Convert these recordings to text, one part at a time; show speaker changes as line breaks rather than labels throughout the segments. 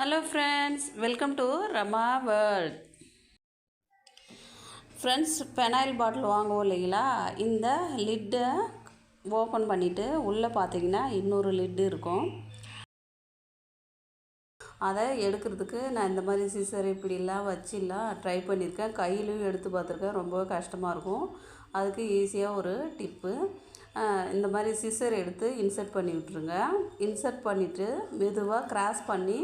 Hello friends welcome to Rama world friends phenyl bottle வாங்குவோம் இல்லைங்களா? இந்த லிட்டை ஓப்பன் பண்ணிவிட்டு உள்ளே பார்த்தீங்கன்னா இன்னொரு லிட்டு இருக்கும். அதை எடுக்கிறதுக்கு நான் இந்த மாதிரி சீசர் இப்படிலாம் வச்சுலாம் ட்ரை பண்ணியிருக்கேன். கையிலையும் எடுத்து பார்த்துருக்கேன். ரொம்ப கஷ்டமாக இருக்கும். அதுக்கு ஈஸியாக ஒரு டிப்பு இந்த மாதிரி சிசர் எடுத்து இன்சர்ட் பண்ணி விட்ருங்க இன்சர்ட் பண்ணிவிட்டு மெதுவாக க்ராஸ் பண்ணி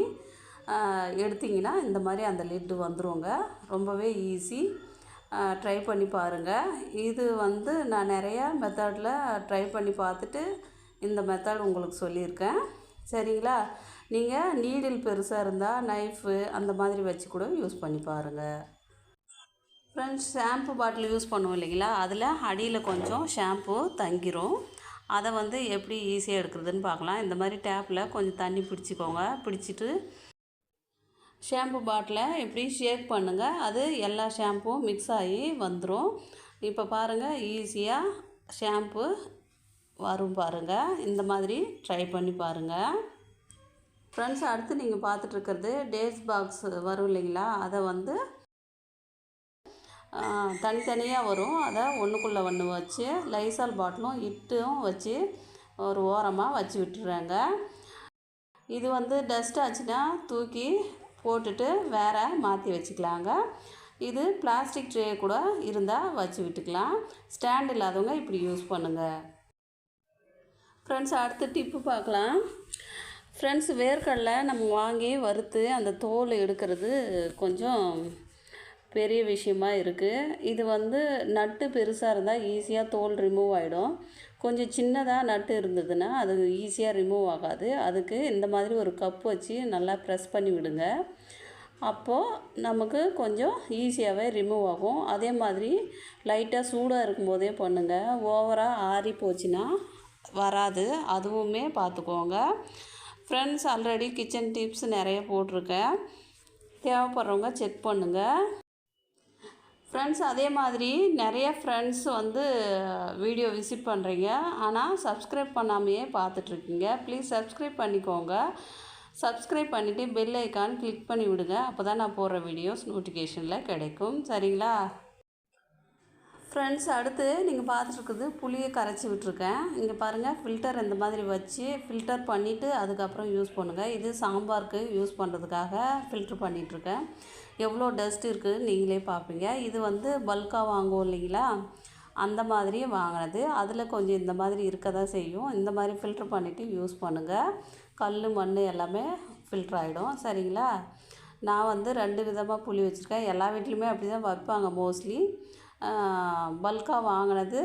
எடுத்திங்கன்னா இந்த மாதிரி அந்த லிட்டு வந்துருங்க. ரொம்பவே ஈஸி. ட்ரை பண்ணி பாருங்கள் இது வந்து நான் நிறையா மெத்தடில் ட்ரை பண்ணி பார்த்துட்டு இந்த மெத்தட் உங்களுக்கு சொல்லியிருக்கேன். சரிங்களா? நீங்கள் நீடில் பெருசாக இருந்தால் நைஃபு அந்த மாதிரி வச்சு கூட யூஸ் பண்ணி பாருங்கள் ஃப்ரெண்ட்ஸ் ஷாம்பு பாட்டில் யூஸ் பண்ணுவோம் இல்லைங்களா? அதில் அடியில் கொஞ்சம் ஷாம்பு தங்கிரும். அதை வந்து எப்படி ஈஸியாக எடுக்கிறதுன்னு பார்க்கலாம். இந்த மாதிரி டேப்பில் கொஞ்சம் தண்ணி பிடிச்சிக்கோங்க. பிடிச்சிட்டு ஷாம்பு பாட்டிலை எப்படி ஷேக் பண்ணுங்கள் அது எல்லா ஷாம்பும் மிக்ஸ் ஆகி வந்துடும் இப்போ பாருங்கள் ஈஸியாக ஷாம்பு வரும் பாருங்கள் இந்த மாதிரி ட்ரை பண்ணி பாருங்கள் ஃப்ரெண்ட்ஸ் அடுத்து நீங்கள் பார்த்துட்ருக்கிறது டேஸ் பாக்ஸ் வரும் இல்லைங்களா? அதை வந்து தனித்தனியாக வரும். அதை ஒன்றுக்குள்ளே ஒன்று வச்சு லைசால் பாட்டிலும் இட்டும் வச்சு ஒரு ஓரமாக வச்சு விட்டுறாங்க. இது வந்து டஸ்ட் ஆச்சுன்னா தூக்கி போட்டுட்டு வேறு மாற்றி வச்சுக்கலாங்க. இது பிளாஸ்டிக் ட்ரே கூட இருந்தால் வச்சு விட்டுக்கலாம். ஸ்டாண்ட் இல்லாதவங்க இப்படி யூஸ் பண்ணுங்கள் ஃப்ரெண்ட்ஸ் அடுத்த டிப்பு பார்க்கலாம். ஃப்ரெண்ட்ஸ் வேர்க்கடலை நம்ம வாங்கி வறுத்து அந்த தோல் எடுக்கிறது கொஞ்சம் பெரிய விஷயமா இருக்குது இது வந்து நட்டு பெருசாக இருந்தால் ஈஸியாக தோல் ரிமூவ் ஆகிடும் கொஞ்சம் சின்னதாக நட்டு இருந்ததுன்னா அது ஈஸியாக ரிமூவ் ஆகாது. அதுக்கு இந்த மாதிரி ஒரு கப் வச்சு நல்லா ப்ரெஸ் பண்ணி விடுங்க. அப்போது நமக்கு கொஞ்சம் ஈஸியாகவே ரிமூவ் ஆகும். அதே மாதிரி லைட்டாக சூடாக இருக்கும்போதே பண்ணுங்கள் ஓவராக ஆறி போச்சுன்னா வராது. அதுவுமே பார்த்துக்கோங்க ஃப்ரெண்ட்ஸ் ஆல்ரெடி கிச்சன் டிப்ஸ் நிறைய போட்டிருக்கேன். தேவைப்படுறவங்க செக் பண்ணுங்கள் ஃப்ரெண்ட்ஸ் அதே மாதிரி நிறைய ஃப்ரெண்ட்ஸ் வந்து வீடியோ விசிட் பண்ணுறீங்க ஆனால் சப்ஸ்கிரைப் பண்ணாமையே பார்த்துட்ருக்கீங்க. ப்ளீஸ் சப்ஸ்கிரைப் பண்ணிக்கோங்க. சப்ஸ்கிரைப் பண்ணிவிட்டு பெல் ஐக்கான் கிளிக் பண்ணி விடுங்க. அப்போ தான் நான் போடுற வீடியோஸ் நோட்டிஃபிகேஷனில் கிடைக்கும். சரிங்களா? ஃப்ரெண்ட்ஸ் அடுத்து நீங்கள் பார்த்துட்ருக்குது புளியை கரைச்சி விட்ருக்கேன் இங்கே பாருங்கள் ஃபில்டர் இந்த மாதிரி வச்சு ஃபில்டர் பண்ணிவிட்டு அதுக்கப்புறம் யூஸ் பண்ணுங்கள் இது சாம்பாருக்கு யூஸ் பண்ணுறதுக்காக ஃபில்ட்ரு பண்ணிகிட்ருக்கேன் எவ்வளோ டஸ்ட் இருக்குது நீங்களே பார்ப்பீங்க. இது வந்து பல்காக வாங்குவோம் இல்லைங்களா? அந்த மாதிரி வாங்கினது. அதில் கொஞ்சம் இந்த மாதிரி இருக்க தான் செய்யும். இந்த மாதிரி ஃபில்ட்ரு பண்ணிவிட்டு யூஸ் பண்ணுங்கள் கல் மண் எல்லாமே ஃபில்ட்ரு ஆகிடும் சரிங்களா? நான் வந்து ரெண்டு விதமாக புளி வச்சுருக்கேன். எல்லா வீட்லேயுமே அப்படி தான் வைப்பாங்க மோஸ்ட்லி பல்காக வாங்கினது.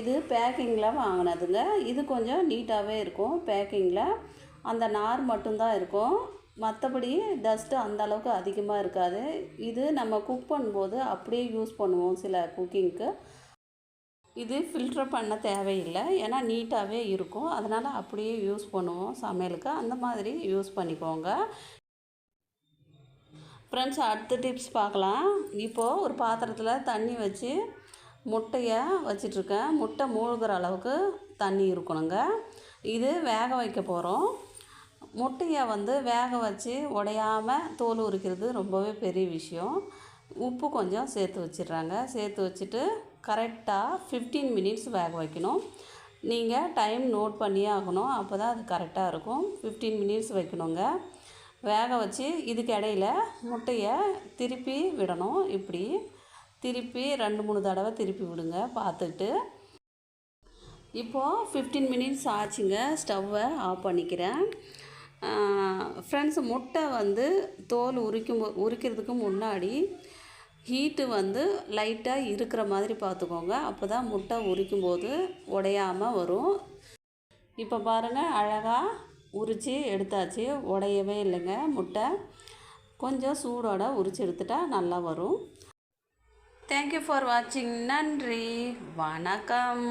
இது பேக்கிங்கில் வாங்கினதுங்க. இது கொஞ்சம் நீட்டாகவே இருக்கும் பேக்கிங்கில் அந்த நார் மட்டும்தான் இருக்கும். மற்றபடி டஸ்ட்டு அந்த அளவுக்கு அதிகமாக இருக்காது. இது நம்ம குக் பண்ணும்போது அப்படியே யூஸ் பண்ணுவோம் சில குக்கிங்க்கு இது ஃபில்டர் பண்ண தேவையில்லை. ஏன்னா நீட்டாகவே இருக்கும். அதனால் அப்படியே யூஸ் பண்ணுவோம் சமையலுக்கு. அந்த மாதிரி யூஸ் பண்ணிக்கோங்க. ஃப்ரெண்ட்ஸ் அடுத்த டிப்ஸ் பார்க்கலாம். இப்போது ஒரு பாத்திரத்தில் தண்ணி வச்சு முட்டையை வச்சிட்ருக்கேன். முட்டை மூழ்கிற அளவுக்கு தண்ணி இருக்கணுங்க. இது வேக வைக்க போகிறோம் முட்டையை வந்து வேக வச்சு உடையாமல் தோல் உரிக்கிறது ரொம்பவே பெரிய விஷயம். உப்பு கொஞ்சம் சேர்த்து வச்சிடுறாங்க. சேர்த்து வச்சுட்டு கரெக்டாக ஃபிஃப்டீன் மினிட்ஸ் வேக வைக்கணும். நீங்கள் டைம் நோட் பண்ணியே ஆகணும். அப்போ தான் அது கரெக்டாக இருக்கும். ஃபிஃப்டீன் மினிட்ஸ் வைக்கணுங்க. வேக வச்சு இதுக்கு இடையில முட்டையை திருப்பி விடணும். இப்படி திருப்பி ரெண்டு மூணு தடவை திருப்பி விடுங்க பார்த்துட்டு. இப்போது ஃபிஃப்டீன் மினிட்ஸ் ஆச்சுங்க ஸ்டவ்வை ஆஃப் பண்ணிக்கிறேன். ஃப்ரெண்ட்ஸ் முட்டை வந்து தோல் உரிக்கும் உரிக்கிறதுக்கு முன்னாடி ஹீட்டு வந்து லைட்டாக இருக்கிற மாதிரி பார்த்துக்கோங்க. அப்போ தான் முட்டை உரிக்கும் போது உடையாமல் வரும். இப்போ பாருங்கள் அழகாக உரித்து எடுத்தாச்சு. உடையவே இல்லைங்க. முட்டை கொஞ்சம் சூடோட உரித்து எடுத்துட்டா நல்லா வரும். தேங்க்யூ ஃபார் வாட்சிங் நன்றி. வணக்கம்.